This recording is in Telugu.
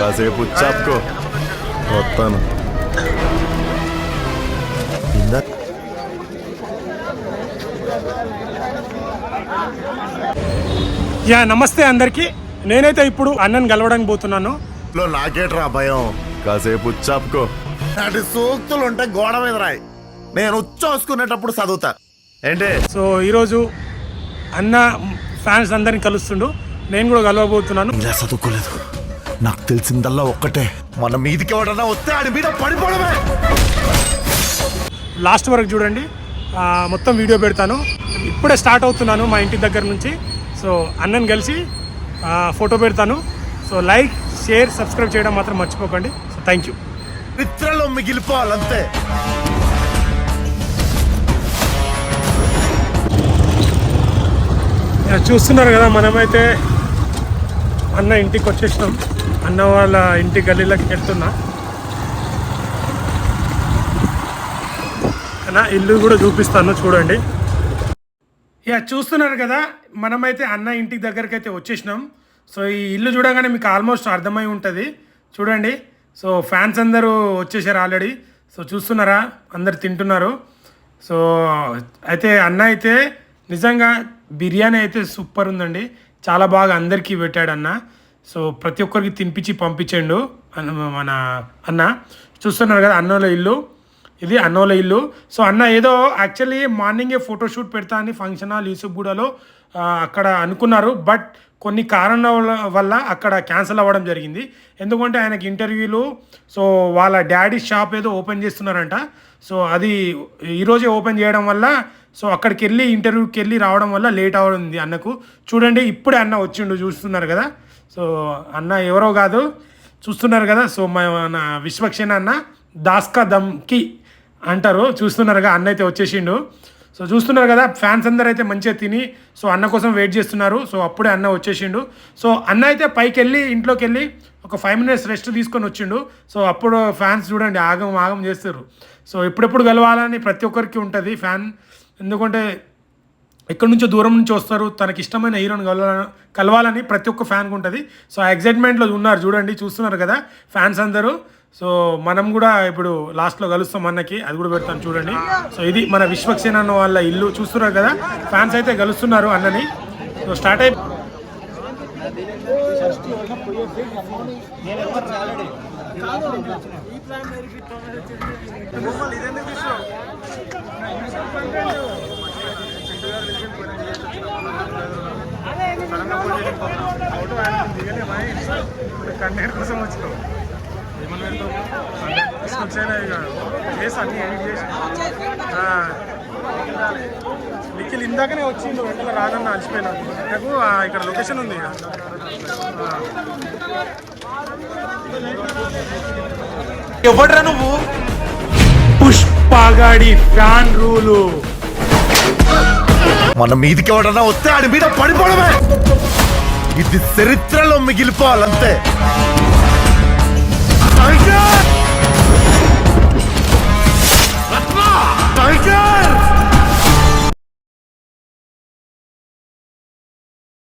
కాసేపు చాపుకో. వస్తాను. ఇందా. యా నమస్తే అందరికి. నేనైతే ఇప్పుడు అన్నని కలవడానికి పోతున్నాను. లో నాకేట్రా భయం? కాసేపు చాపుకో. నాటి సూక్తులు ఉంటే గోడ మీద రాయి. నేను ఉచ్చోసుకునేటప్పుడు చదువుతా. ఏంటి? సో ఈరోజు అన్న ఫ్యాన్స్ అందరిని కలుస్తుండు. నేను కూడా కలవబోతున్నాను ఇలా చదువుకోలేదు. నాకు తెలిసిందల్లా ఒక్కటే. మన మీదికి ఎవడన్నా వస్తే ఆడి మీద పడిపోవడమే. లాస్ట్ వరకు చూడండి. మొత్తం వీడియో పెడతాను. ఇప్పుడే స్టార్ట్ అవుతున్నాను మా ఇంటి దగ్గర నుంచి. సో అన్నని కలిసి ఫోటో పెడతాను. సో లైక్ షేర్ సబ్స్క్రైబ్ చేయడం మాత్రం మర్చిపోకండి. So thank you. చరిత్రలో మిగిలిపోవాలంతే. చూస్తున్నారు కదా మనమైతే అన్న ఇంటికి వచ్చేసినాం. అన్న వాళ్ళ ఇంటి గల్లీలోకి వెళ్తున్నా. అన్న ఇల్లు కూడా చూపిస్తాను చూడండి. యా చూస్తున్నారు కదా మనమైతే అన్న ఇంటికి దగ్గరికి అయితే వచ్చేసినాం. సో ఈ ఇల్లు చూడగానే మీకు ఆల్మోస్ట్ అర్థమై ఉంటుంది. చూడండి. సో ఫ్యాన్స్ అందరూ వచ్చేసారు ఆల్రెడీ. సో చూస్తున్నారా? అందరు తింటున్నారు. సో అయితే అన్న అయితే నిజంగా బిర్యానీ అయితే సూపర్ ఉందండి. చాలా బాగా అందరికీ పెట్టాడు అన్న. సో ప్రతి ఒక్కరికి తినిపించి పంపించండు. అన్న మన అన్న. చూస్తున్నారు కదా అన్నోల ఇల్లు. ఇది అన్నోల ఇల్లు. సో అన్న ఏదో యాక్చువల్లీ మార్నింగే ఫోటోషూట్ పెడతా అని ఫంక్షన్ హాల్ యూసుఫ్గూడలో అక్కడ అనుకున్నారు. బట్ కొన్ని కారణాల వల్ల అక్కడ క్యాన్సిల్ అవ్వడం జరిగింది. ఎందుకంటే ఆయనకి ఇంటర్వ్యూలు సో వాళ్ళ డాడీ షాప్ ఏదో ఓపెన్ చేస్తున్నారంట. సో అది ఈరోజే ఓపెన్ చేయడం వల్ల సో అక్కడికి వెళ్ళి ఇంటర్వ్యూకి వెళ్ళి రావడం వల్ల లేట్ అవ్వడం అన్నకు. చూడండి ఇప్పుడే అన్న వచ్చిండు చూస్తున్నారు కదా. సో అన్న ఎవరో కాదు చూస్తున్నారు కదా సో మన విశ్వక్షణ అన్న దాస్కా దమ్కి అంటారు చూస్తున్నారుగా అన్న అయితే వచ్చేసిండు. సో చూస్తున్నారు కదా ఫ్యాన్స్ అందరూ అయితే మంచిగా తిని సో అన్న కోసం వెయిట్ చేస్తున్నారు సో అప్పుడే అన్న వచ్చేసిండు. సో అన్న అయితే పైకి వెళ్ళి ఇంట్లోకి వెళ్ళి ఒక ఫైవ్ మినిట్స్ రెస్ట్ తీసుకొని వచ్చిండు. సో అప్పుడు ఫ్యాన్స్ చూడండి ఆగం ఆగం చేస్తారు సో ఎప్పుడెప్పుడు కలవాలని ప్రతి ఒక్కరికి ఉంటుంది ఫ్యాన్. ఎందుకంటే ఎక్కడి నుంచో దూరం నుంచి వస్తారు తనకి ఇష్టమైన హీరోని కలవాలని కలవాలని ప్రతి ఒక్క ఫ్యాన్కి ఉంటుంది. సో ఆ ఎగ్జైట్మెంట్లో ఉన్నారు చూడండి చూస్తున్నారు కదా ఫ్యాన్స్ అందరూ. సో మనం కూడా ఇప్పుడు లాస్ట్లో కలుస్తాం అన్నకి అది కూడా పెడతాను చూడండి. సో ఇది మన విశ్వక్సేన అన్న వాళ్ళ ఇల్లు చూస్తున్నారు కదా ఫ్యాన్స్ అయితే కలుస్తున్నారు అన్నని. సో స్టార్ట్ అయి కంటెంట్ కోసం వచ్చినాం నిఖిల్ ఇందాకనే వచ్చిండు వెంటనే రానన్న అలసిపోయినా నాకు ఇక్కడ లొకేషన్ ఉంది ఈడ. ఎవడ్రా నువ్వు పుష్పగాడి ఫ్యాన్ రూలు మన మీదికి ఎవడన్నా వస్తే ఆడి మీద పడిపోవడమే. ఇది చరిత్రలో మిగిలిపోవాలంతే.